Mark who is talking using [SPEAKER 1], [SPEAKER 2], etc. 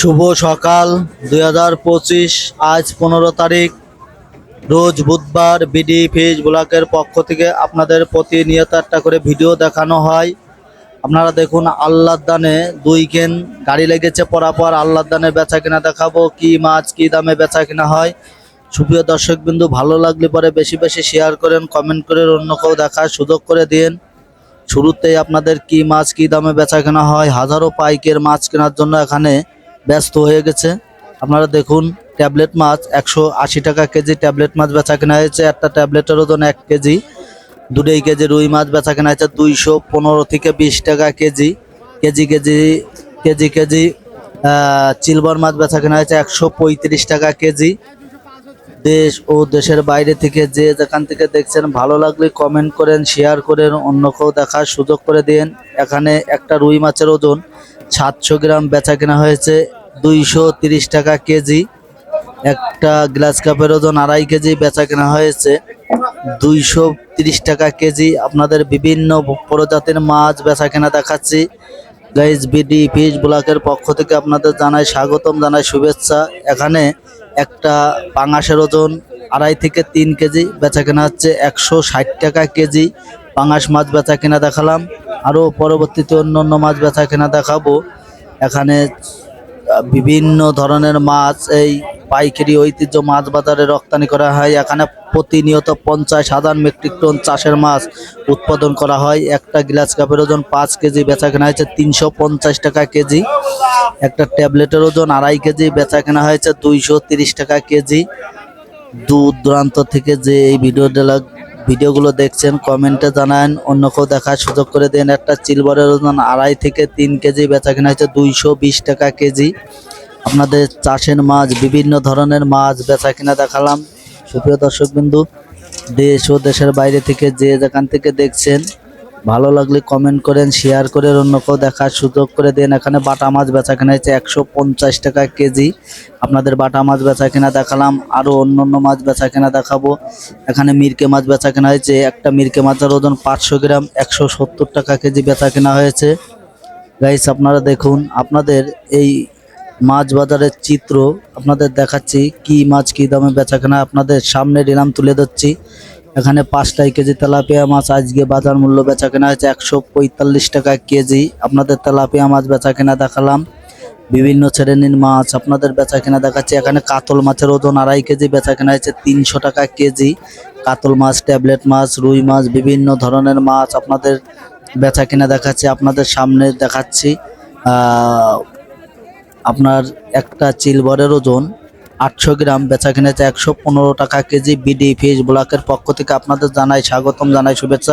[SPEAKER 1] শুভ সকাল দুই হাজার পঁচিশ। আজ পনেরো তারিখ। রোজ বুধবার বিডি ফিজ ব্লকের পক্ষ থেকে আপনাদের প্রতিনিয়ত একটা করে ভিডিও দেখানো হয়। আপনারা দেখুন আল্লাহ দানে দুই কেন গাড়ি লেগেছে পরাপর। আল্লাহ দানে বেচা কিনা দেখাবো কি মাছ, কি দামে বেচা কিনা হয়। সুপ্রিয় দর্শক বিন্দু ভালো লাগলে পরে বেশি বেশি শেয়ার করেন কমেন্ট করেন অন্য কেউ দেখার সুযোগ করে দিন। শুরুতেই আপনাদের কি মাছ, কি দামে বেচা কেনা হয়, হাজারো পাইকের মাছ কেনার জন্য এখানে ব্যস্ত হয়ে গেছে। আপনারা দেখুন, ট্যাবলেট মাছ, একশো আশি টাকা কেজি ট্যাবলেট মাছ বেচা কেনা হয়েছে। একটা ট্যাবলেটের ওজন এক কেজি। দুটোই কেজি রুই মাছ বেচা কেনা হয়েছে দুইশো পনেরো থেকে বিশ টাকা kg. Kg kg kg kg চিলবার মাছ বেচা কেনা হয়েছে একশো পঁয়ত্রিশ টাকা কেজি। দেশ ও দেশের বাইরে থেকে যে যেখান থেকে দেখছেন, ভালো লাগলে কমেন্ট করেন শেয়ার করেন অন্য কেউ দেখার সুযোগ করে দিন এখানে একটা রুই মাছের ওজন সাতশো গ্রাম বেচা কেনা হয়েছে দুইশো তিরিশ টাকা কেজি। একটা গ্লাস কাপের ওজন আড়াই কেজি বেচা কেনা হয়েছে দুইশো তিরিশ টাকা কেজি। আপনাদের বিভিন্ন প্রজাতির মাছ বেচা কেনা দেখাচ্ছি। গাইজ, বিডি, ফিশ ব্লকের পক্ষ থেকে আপনাদের জানাই স্বাগতম, জানাই শুভেচ্ছা। এখানে একটা পাঙাশের ওজন আড়াই থেকে তিন কেজি বেচা কেনা হচ্ছে একশো ষাট টাকা কেজি। পাঙাশ মাছ বেচা কেনা দেখালাম। আরও পরবর্তীতে অন্য অন্য মাছ বেচা কেনা দেখাবো। এখানে বিভিন্ন ধরনের মাছ, এই পাইকারি ঐতিহ্য মাছ বাজারে রপ্তানি করা হয়। এখানে প্রতিনিয়ত পঞ্চাশ হাজার মেট্রিক টন চাষের মাছ উৎপাদন করা হয়। একটা গ্লাস কাপের ওজন পাঁচ কেজি বেচা কেনা হয়েছে তিনশো পঞ্চাশ টাকা কেজি। একটা ট্যাবলেটের ওজন আড়াই কেজি বেচা কেনা হয়েছে দুইশো তিরিশ টাকা কেজি। দূর দূরান্ত থেকে যে এই ভিডিও ভিডিওটা ভিডিওগুলো দেখছেন, কমেন্টে জানান অন্য কেউ দেখার সুযোগ করে দেন। একটা চিলবারের ওজন আড়াই থেকে তিন কেজি বেচা কেনা হয়েছে দুইশো বিশ টাকা কেজি। আপনাদের চাষের মাছ, বিভিন্ন ধরনের মাছ বেচা কিনা দেখালাম। সুপ্রিয় দর্শকবিন্দু, দেশ ও দেশের বাইরে থেকে যে যেখান থেকে দেখছেন ভালো লাগলে কমেন্ট করেন শেয়ার করে অন্য কেউ দেখার সুযোগ করে দেন। এখানে বাটা মাছ বেচা কেনা হয়েছে একশো পঞ্চাশ টাকা কেজি। আপনাদের বাটা মাছ বেচা কেনা দেখালাম আরও অন্য অন্য মাছ বেচা কেনা দেখাবো। এখানে মিরকে মাছ বেচা কেনা হয়েছে, একটা মিরকে মাছের ওজন পাঁচশো গ্রাম, একশো সত্তর টাকা কেজি বেচা কেনা হয়েছে। গাইস আপনারা দেখুন, আপনাদের এই মাছ বাজারের চিত্র, আপনাদের দেখাচ্ছি কি মাছ কি দামে বেচা কেনা। আপনাদের সামনে ডিলাম তুলে ধরছি। এখানে পাঁচটাই কেজি তেলাপিয়া মাছ আজকে বাজার মূল্য বেচা কেনা হয়েছে একশো পঁয়তাল্লিশ টাকা কেজি। আপনাদের তেলাপিয়া মাছ বেচা কেনা দেখালাম। বিভিন্ন শ্রেণির মাছ আপনাদের বেচা কেনা দেখাচ্ছি। এখানে কাতল মাছের ওজন আড়াই কেজি বেচা কেনা হয়েছে তিনশো টাকা কেজি। কাতল মাছ, ট্যাবলেট মাছ, রুই মাছ, বিভিন্ন ধরনের মাছ আপনাদের বেচা কেনা দেখাচ্ছি, আপনাদের সামনে দেখাচ্ছি। আপনার একটা চিলবরের ওজন আটশো গ্রাম বেচা কিনেছে একশো পনেরো টাকা কেজি বিডি ফিশ ব্লকের পক্ষ থেকে আপনাদের জানাই স্বাগতম, জানাই শুভেচ্ছা।